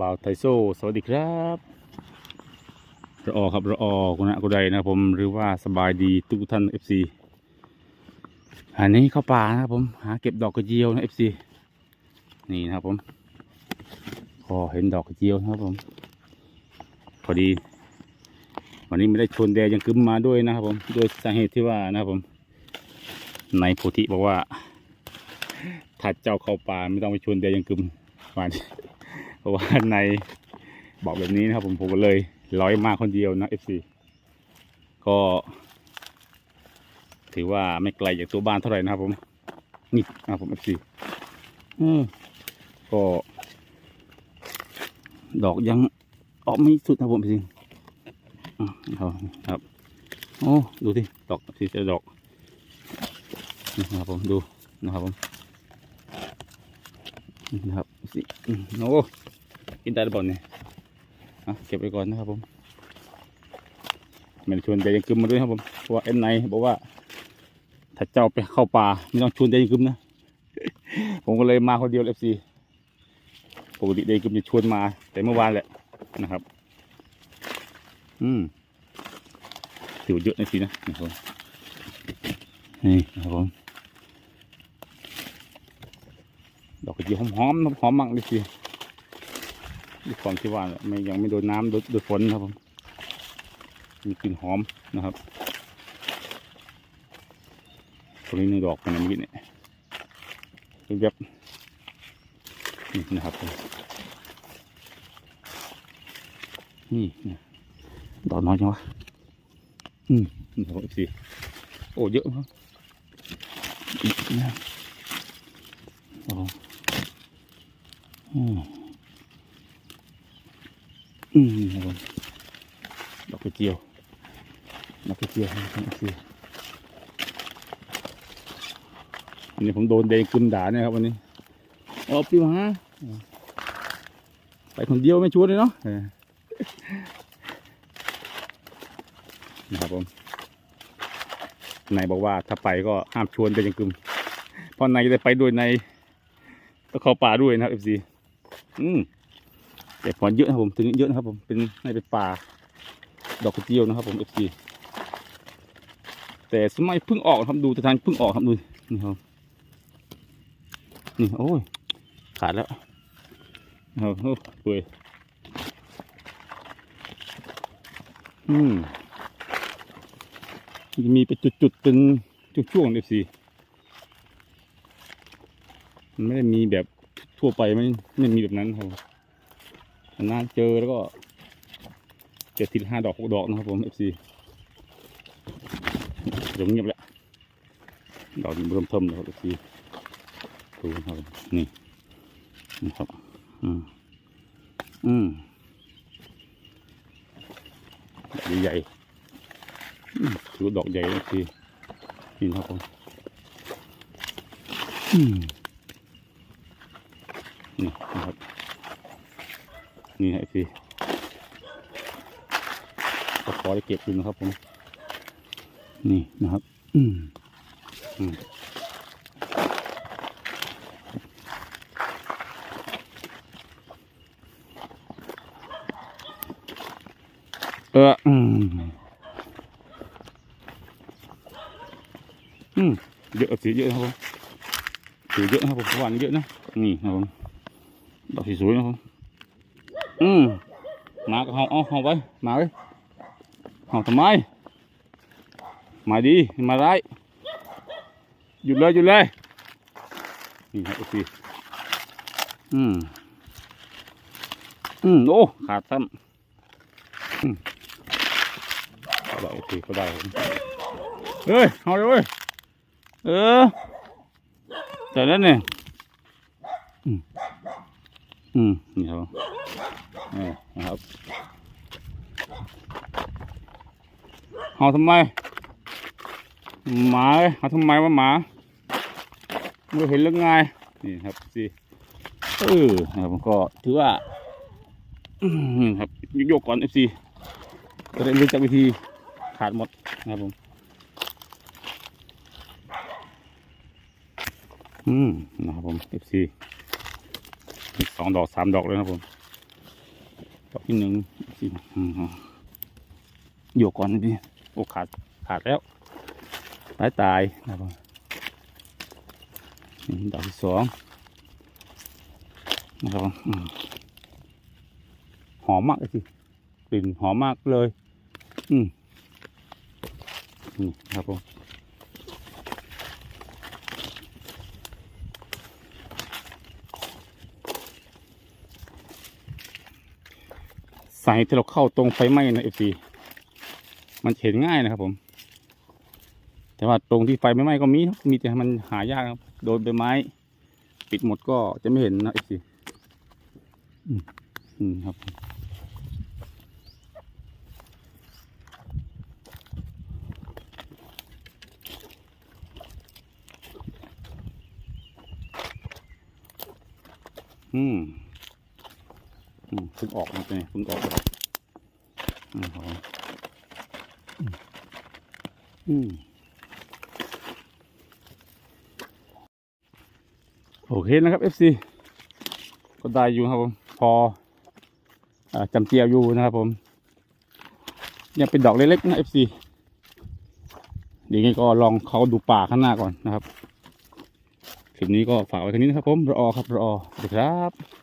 บ่าวไทโซ สวัสดีครับระออครับระออคุณะกุไดนะผมหรือว่าสบายดีทุกท่านเอฟซีอันนี้เข้าป่านะครับผมหาเก็บดอกกระเจียวนะเอฟซีนี่นะครับผมพอเห็นดอกกระเจียวนะครับผมพอดี วันนี้ไม่ได้ชนแดดยังกึมมาด้วยนะครับผมโดยสาเหตุที่ว่านะครับผมในโพธิบอกว่าถ้าเจ้าเข้าป่าไม่ต้องไปชนแดดยังกึมมาเพ ราะว่าในบอกแบบนี้นะครับผมผมก็เลยร้อยมาคนเดียวนะ FC ก็ ถือว่าไม่ไกลจากตัวบ้านเท่าไหร่นะครับผมนี่นะครับผม FC อืมก็ ดอกยังออกไม่สุดนะผมจริงอะเอาครับโอ้ดูสิดอกสีจะดอกนะครับผมดูนะครับผมนะครับสิโอ้ กินได้หรือเปล่าเนี่ยเก็บไว้ก่อนนะครับผมไมันชวนใจยังกึมมาด้วยครับผมเพราะว่าเอ็นไนบอกว่า ถ้าเจ้าไปเข้าป่าไม่ต้องชวนใจยังกึมนะ ผมก็เลยมาคนเดียวเอฟซีปกติเดย์กึมจะชวนมา แต่เมื่อวานแหละนะครับ อืมถือเยอะนะสินะนะครับนี่นะครับผมดอกกระเจียวหอมๆหอมมากเลยสิ ความที่ว่าไม่ยังไม่โดนน้ำโดนโดนฝนนะครับผมมีกลิ่นหอมนะครับตรงนี้หนึ่งดอกเป็นอย่างนี้เนี่ยเป็นแบนี่นะครับนี่ดอกน้อยจังวะอืมนี่ครับสิโอ้เยอะครับอีกนะโอ้อืม อืมนี่ครับผมดอกกระเจียวดอกกระเจียวครับสิอันนี้ผมโดนเดงกึมด่าเนี่ยครับวันนี้ออกพี่มาไปคนเดียวไม่ชวนเลยเนาะนะครับผมนายบอกว่าถ้าไปก็ห้ามชวนไปยังกึมเพราะนายจะได้ไปด้วยในต้องเข้าป่าด้วยนะครับเอฟซีอืม แต่พอเยอะนะครับผมถึงเยอะนะครับผมเป็นในเป็นป่าดอกกระเจียวนะครับ ผมเอฟซีแต่สมัยเพิ่งออกครับดูแต่ทางเพิ่งออกครับดูนี่ครับนี่โอ้ยขาดแล้วเอาโอ้เปื่อยอืมมีเป็นจุดๆเป็นช่วงๆเลยสิมันไม่ได้มีแบบทั่วไปไม่ไม่มีแบบนั้นครับ นานเจอแล้วก็เจ็ดทีห้าดอกหกดอกนะครับผมเอฟซีเดี๋ยวเงียบแล้วดอกเริ่มเทิมแล้วเอฟซีดูครับนี่นี่ครับ อืมอืมดอกใหญ่ถือดอกใหญ่นะพี่นี่นะครับผมอืมนี่นะครับ นี่ให้พี่ก็ขอได้เก็บดูนะครับผม นี่นะครับอืมอืมเอออืมอืมเยอะสีเยอะนะครับผมสีเยอะนะครับผมหวานเยอะนะ นี่นะครับผมดอกสีสวยนะครับ อืมมาก็เอาเอาเอาไปมาไปเอาทำไมมาดีมาร้หยุดเลยหยุดเลยนี่ครับสีอืมอืมโอ้ขาดซ้ำอืมก็ได้โอเคก็ได้เฮ้ยเอาเลยเว้ยเออแต่นั้นเนี่ยอืมอืมนี่ครับ นี่นะครับเอาทำไม หมาเอาทำไมว่าหมาไม่เห็นเรื่องไงนี่ครับสิเออนะครับผมก็ถือว่าอืมนี่ครับยกก่อนเอฟซีจะได้รู้จักวิธีขาดหมดนะครับผมอืมนะครับผม FC อีสองดอกสามดอกเลยนะครับผม ดอกที่หนึ่งสิอืมโยกก่อนดิโอ้ขาดขาดแล้วตายตายนะครับดอกที่สองนะครับหอมมากเลยสิกลิ่นหอมมากเลย อืมนี่ครับผม สายที่เราเข้าตรงไฟไหม้นะเอฟซีมันเห็นง่ายนะครับผม แต่ว่าตรงที่ไฟไม่ไหม้ก็มี มีแต่มันหายากครับ โดนใบไม้ ปิดหมดก็จะไม่เห็นนะเอฟซีอืมครับอืม เพิ่งออกมาเป็นเพิ่งออกอืมอืมโอเคนะครับ FC ก็ได้อยู่ครับผมพออจำเจียวอยู่นะครับผม ยังเป็นดอกเล็กๆนะ FC เดี๋ยวนี้ก็ลองเขาดูป่าข้างหน้าก่อนนะครับคลิปนี้ก็ฝากไว้แค่นี้นะครับผมรอครับรอสวัสดีครับ